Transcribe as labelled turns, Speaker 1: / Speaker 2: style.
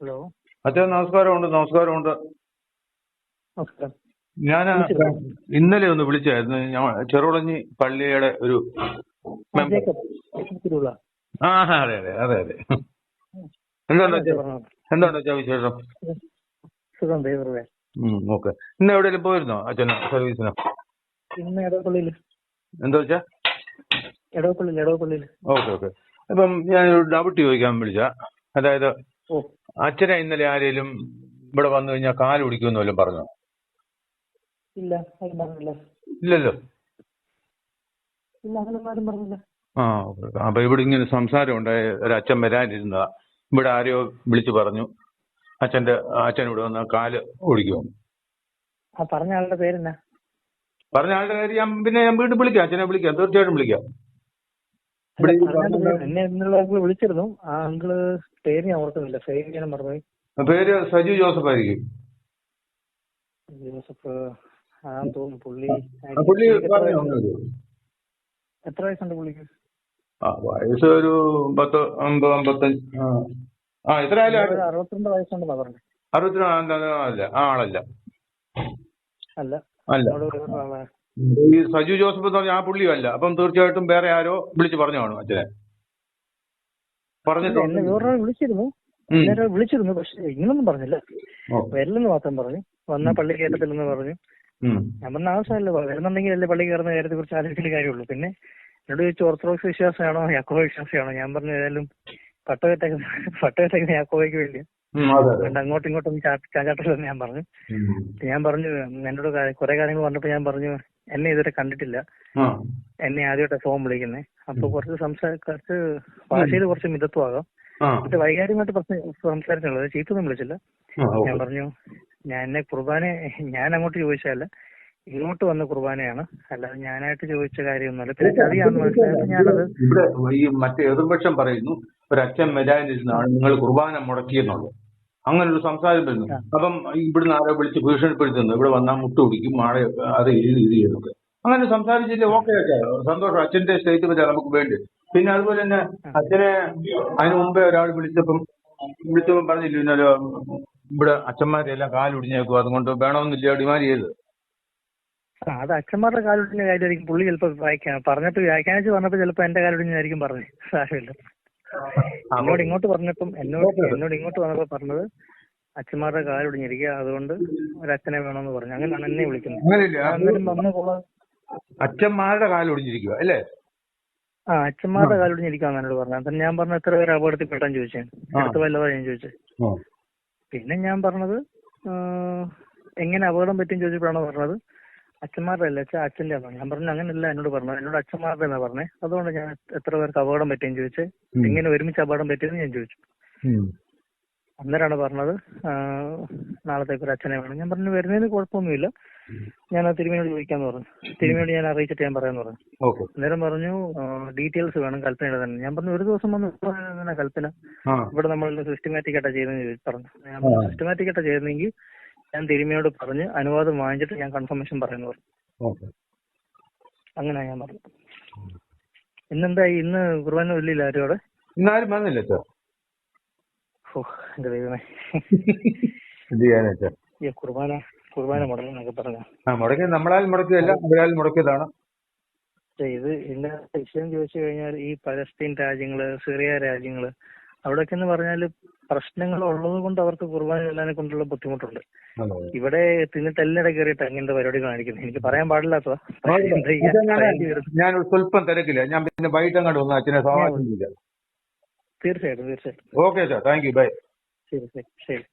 Speaker 1: Hello.
Speaker 2: അച്ഛൻ നമസ്കാരമുണ്ട് നമസ്കാരമുണ്ട്.
Speaker 1: നമസ്കാരം.
Speaker 2: ഞാൻ ഇന്നലെ ഒന്ന് വിളിച്ചായിരുന്നു. ഞാൻ ചെറുളഞ്ഞി പള്ളിയുടെ ഒരു
Speaker 1: ആ,
Speaker 2: മെമ്പർ അതെ അതെ അതെ അതെ. എന്തുണ്ട് അച്ഛാ വിശേഷം?
Speaker 1: സുഖം
Speaker 2: ഓക്കെ. ഇന്ന് എവിടെയെങ്കിലും പോയിരുന്നോ അച്ഛന സർവീസിന്?
Speaker 1: ഇന്ന് എടവപ്പള്ളിയിൽ
Speaker 2: എന്താ വെച്ചാ
Speaker 1: എടവപ്പള്ളിയിൽ എടവപ്പള്ളിയിൽ
Speaker 2: ഓക്കെ ഓക്കെ. അപ്പം ഞാനൊരു ഡൗട്ട് ചോദിക്കാൻ വിളിച്ച. അതായത്
Speaker 1: ഓ.
Speaker 2: അച്ഛനെ ഇന്നലെ ആരേലും ഇവിടെ വന്നു കഴിഞ്ഞാൽ കാൽ പിടിക്കുമെന്ന് വല്ലതും പറഞ്ഞോ?
Speaker 1: ഇല്ല ആരും പറഞ്ഞില്ല.
Speaker 2: ഇല്ലല്ലോ.
Speaker 1: ഇല്ല അങ്ങനെ ആരും പറഞ്ഞില്ല.
Speaker 2: ആ. അപ്പൊ ഇവിടെ ഇങ്ങനെ സംസാരം ഉണ്ടായ ഒരു അച്ഛൻ വരാനിരുന്നതാ. ഇവിടെ ആരെയോ വിളിച്ചു പറഞ്ഞു അച്ഛന്റെ അച്ഛൻ ഇവിടെ വന്ന കാൽ ഓടിക്കുമെന്ന്
Speaker 1: ആ പറഞ്ഞ ആളുടെ പേരെന്നാ?
Speaker 2: പറഞ്ഞ ആളുടെ കാര്യം ഞാൻ പിന്നെ ഞാൻ വീണ്ടും വിളിക്കാം അച്ഛനെ വിളിക്കാം തീർച്ചയായിട്ടും വിളിക്കാം ഇവിടെ ഈ
Speaker 1: പറഞ്ഞ ആളുടെ
Speaker 2: പറഞ്ഞ-
Speaker 1: പേര് എന്നെ എന്നുള്ള അങ്കിൾ വിളിച്ചിരുന്നു. ആ അങ്കിൾ പേര് ഞാൻ ഓർക്കുന്നില്ല. സേവ് ചെയ്യാൻ മറന്നുപോയി.
Speaker 2: പേര് സജു ജോസഫ് ആയിരിക്കും.
Speaker 1: ജോസഫ് ആ തോന്നുന്നു. പുള്ളി
Speaker 2: പുള്ളി
Speaker 1: എത്ര വയസ്സുണ്ട്? പുള്ളിക്ക്?
Speaker 2: ആ വയസ്സ് ഒരു പത്ത് അമ്പത് അമ്പത്തഞ്ച് ആ. എത്ര ആയാലും
Speaker 1: അറുപത്തിരണ്ട് വയസ്സുണ്ടെന്നാ പറഞ്ഞത്
Speaker 2: അറുപത്തിരണ്ട് അല്ല ആ ആളല്ല.
Speaker 1: അല്ല.
Speaker 2: അല്ല. ഈ സജു ജോസഫ് എന്ന് പറഞ്ഞ ആ പുള്ളിയും അല്ല അപ്പം തീർച്ചയായിട്ടും വേറെ ആരോ വിളിച്ചു പറഞ്ഞു കാണും അച്ഛനെ പറഞ്ഞിട്ടുണ്ട്
Speaker 1: വേറൊരാൾ വിളിച്ചിരുന്നു.
Speaker 2: ഉം.
Speaker 1: വിളിച്ചിരുന്നു പക്ഷെ ഇങ്ങനൊന്നും പറഞ്ഞില്ല. വരില്ലെന്ന് മാത്രം പറഞ്ഞു. വന്ന പള്ളി കയറ്റത്തില്ലെന്ന് പറഞ്ഞു. ഞാൻ പറഞ്ഞ ആവശ്യമല്ല വരുന്നുണ്ടെങ്കിൽ അല്ലേ പള്ളി കയറുന്ന കാര്യത്തെ കുറിച്ച് ആലോചിക്കുന്ന കാര്യമുള്ളൂ. പിന്നെ എന്നോട് ചോദിച്ചു ഓർത്തഡോക്സ് വിശ്വാസമാണോ യാക്കോ വിശ്വാസമാണോ ഞാൻ പറഞ്ഞു ഏതായാലും വേണ്ടി
Speaker 2: ഉം, അതെ അതെ.
Speaker 1: അതുകൊണ്ട് അങ്ങോട്ടും ഇങ്ങോട്ടും ചാച്ചാട്ടില്ലെന്ന് ഞാൻ പറഞ്ഞു. ഞാൻ പറഞ്ഞു എന്നോട് കുറെ കാര്യങ്ങൾ പറഞ്ഞപ്പോൾ ഞാൻ പറഞ്ഞു എന്നെ ഇതുവരെ കണ്ടിട്ടില്ല. എന്നെ ആദ്യമായിട്ട് ഫോം വിളിക്കുന്നത് അപ്പൊ കുറച്ച് സംസാര കുറച്ച് ഭാഷയിൽ കുറച്ച് മിതത്വമാകാം. എന്നിട്ട് വൈകാരികമായിട്ട് പ്രശ്നം സംസാരിച്ചുള്ളത് ചീത്തൊന്നും വിളിച്ചില്ല. ഞാൻ പറഞ്ഞു ഞാൻ എന്നെ കുർബാന ഞാൻ അങ്ങോട്ട് ചോദിച്ചതല്ല ഇങ്ങോട്ട് വന്ന കുർബാനയാണ്. അല്ലാതെ ഞാനായിട്ട് ചോദിച്ച കാര്യമൊന്നുമല്ല. പിന്നെ ചതിയാന്ന് മനസ്സിലായപ്പോ ഞാനത്
Speaker 2: ഇവിടെ ഈ മറ്റേ എതിർപക്ഷം പറയുന്നു ഒരു അച്ഛൻ വരാനിരുന്നാണ് നിങ്ങൾ കുർബാന മുടക്കിയെന്നുള്ളത്. അങ്ങനെ ഒരു സംസാരം വരുന്നു അപ്പം ഇവിടുന്ന് ആരോ വിളിച്ച് ഭീഷണിപ്പെടുത്തുന്നു. ഇവിടെ വന്നാൽ മുട്ട് പിടിക്കും ആളെ അത് ഇത് ഇത് ചെയ്യുന്നത്. അങ്ങനെ സംസാരിച്ചില്ലേ ഓക്കെ ഓക്കെ. സന്തോഷം. അച്ഛന്റെ സ്റ്റേറ്റ്മെന്റ് നമുക്ക് വേണ്ടി പിന്നെ അതുപോലെ തന്നെ അച്ഛനെ അതിന് മുമ്പേ ഒരാൾ വിളിച്ചപ്പം വിളിച്ചപ്പം പറഞ്ഞില്ല ഇന്നലെ ഇവിടെ അച്ഛന്മാരെല്ലാം കാലൊടിഞ്ഞേക്കും അതുകൊണ്ട് വേണമെന്നില്ല ഡിമാൻഡ് ചെയ്ത്
Speaker 1: അത് അച്ഛന്മാരുടെ കാലൊടിഞ്ഞ കാര്യമായിരിക്കും. പുള്ളി ചിലപ്പോ വായിക്കാൻ പറഞ്ഞിട്ട് വ്യാഖ്യാനിച്ച് പറഞ്ഞപ്പോ ചിലപ്പോ എന്റെ കാലൊടിഞ്ഞായിരിക്കും പറഞ്ഞത്. സാരമില്ല. എന്നോട് ഇങ്ങോട്ട് പറഞ്ഞപ്പം എന്നോട് എന്നോട് ഇങ്ങോട്ട് വന്നപ്പോ പറഞ്ഞത് അച്ഛന്മാരുടെ കാലൊടിഞ്ഞിരിക്കുക അതുകൊണ്ട് ഒരച്ഛനെ വേണമെന്ന് പറഞ്ഞു. അങ്ങനെയാണ് എന്നെ വിളിക്കുന്നത്.
Speaker 2: അച്ഛന്മാരുടെ കാലൊടിഞ്ഞിരിക്കുക അല്ലേ?
Speaker 1: ആ അച്ഛന്മാരുടെ കാലൊടിഞ്ഞിരിക്കാന്ന് എന്നോട് പറഞ്ഞു. അന്നേരം ഞാൻ പറഞ്ഞ എത്ര പേര് അപകടത്തിൽ പെട്ടെന്ന് ചോദിച്ചേ അടുത്ത വല്ലതാ ഞാൻ ചോദിച്ചത് പിന്നെ ഞാൻ പറഞ്ഞത് എങ്ങനെ അപകടം പറ്റും ചോദിച്ചപ്പോഴാണ് പറഞ്ഞത് അച്ഛന്മാരുടെ അല്ല? അച്ഛൻ അച്ഛന്റെ ആണ് ഞാൻ പറഞ്ഞു അങ്ങനെയല്ല എന്നോട് പറഞ്ഞത്. എന്നോട് അച്ഛന്മാരുടെ എന്നാ പറഞ്ഞേ? അതുകൊണ്ട് ഞാൻ എത്ര പേർക്ക് അപകടം പറ്റിയെന്ന് ചോദിച്ചേ. എങ്ങനെ ഒരുമിച്ച് അപകടം പറ്റിയെന്ന് ഞാൻ ചോദിച്ചു.
Speaker 2: അന്നേരാണ്
Speaker 1: അന്നേരമാണ് പറഞ്ഞത് നാളത്തേക്ക് ഒരു അച്ഛനെ വേണം. ഞാൻ പറഞ്ഞു വരുന്നതിന് കുഴപ്പമൊന്നുമില്ല. ഞാൻ ആ തിരുമേനോട് ചോദിക്കാന്ന് പറഞ്ഞു. തിരുമേനോട് ഞാൻ അറിയിച്ചിട്ട് ഞാൻ പറയാന്ന് പറഞ്ഞു. അന്നേരം പറഞ്ഞു ഡീറ്റെയിൽസ് വേണം കൽപ്പനയുടെ തന്നെ. ഞാൻ പറഞ്ഞു ഒരു ദിവസം വന്ന് കൽപ്പന. ഇവിടെ നമ്മൾ സിസ്റ്റമാറ്റിക് ആയിട്ടാണ് ചെയ്യുന്നത് പറഞ്ഞു. സിസ്റ്റമാറ്റിക് ആയിട്ടാണ് ചെയ്യുന്നെങ്കിൽ ഞാൻ തിരുമയോട് പറഞ്ഞ് അനുവാദം വാങ്ങിച്ചിട്ട് ഞാൻ കൺഫർമേഷൻ പറയുന്നു. പറഞ്ഞു അങ്ങനെ ഞാൻ പറഞ്ഞു ഇന്നെന്താ ഇന്ന് കുർബാന ഇല്ലില്ല ആരും അവിടെ
Speaker 2: ഇന്നാരും വന്നില്ല അച്ഛാ.
Speaker 1: ഓ എന്റെ ദൈവമേ.
Speaker 2: എന്ത് ചെയ്യാനാ അച്ഛാ?
Speaker 1: ഈ കുർബാന കുർബാന മുടങ്ങുന്നൊക്കെ പറഞ്ഞ.
Speaker 2: ആ മുടക്കിയത് നമ്മളാൽ മുടക്കിയതല്ല അവരാൽ മുടക്കിയതാണ്.
Speaker 1: ഇത് ഇതിന്റെ വിഷയം ചോദിച്ചു കഴിഞ്ഞാൽ ഈ പലസ്തീൻ രാജ്യങ്ങൾ സിറിയ രാജ്യങ്ങൾ അവിടെയൊക്കെ എന്ന് പറഞ്ഞാൽ പ്രശ്നങ്ങൾ ഉള്ളത് കൊണ്ട് അവർക്ക് കുർബാന ചെല്ലാനെ കൊണ്ടുള്ള ബുദ്ധിമുട്ടുണ്ട്. ഇവിടെ തിന്നിട്ട് എല്ലാം കയറിയിട്ട് അങ്ങനത്തെ പരിപാടി കാണിക്കുന്നത്? എനിക്ക് പറയാൻ പാടില്ലാത്തതാ.
Speaker 2: ഞാൻ സ്വല്പം തിരക്കില്ല. ഞാൻ പിന്നെ വൈകിട്ട് അങ്ങോട്ട് വന്ന് അച്ഛനെ
Speaker 1: തീർച്ചയായിട്ടും തീർച്ചയായിട്ടും.
Speaker 2: ഓക്കെ അച്ഛാ താങ്ക് യു. ബൈ.
Speaker 1: ശരി ശരി ശരി.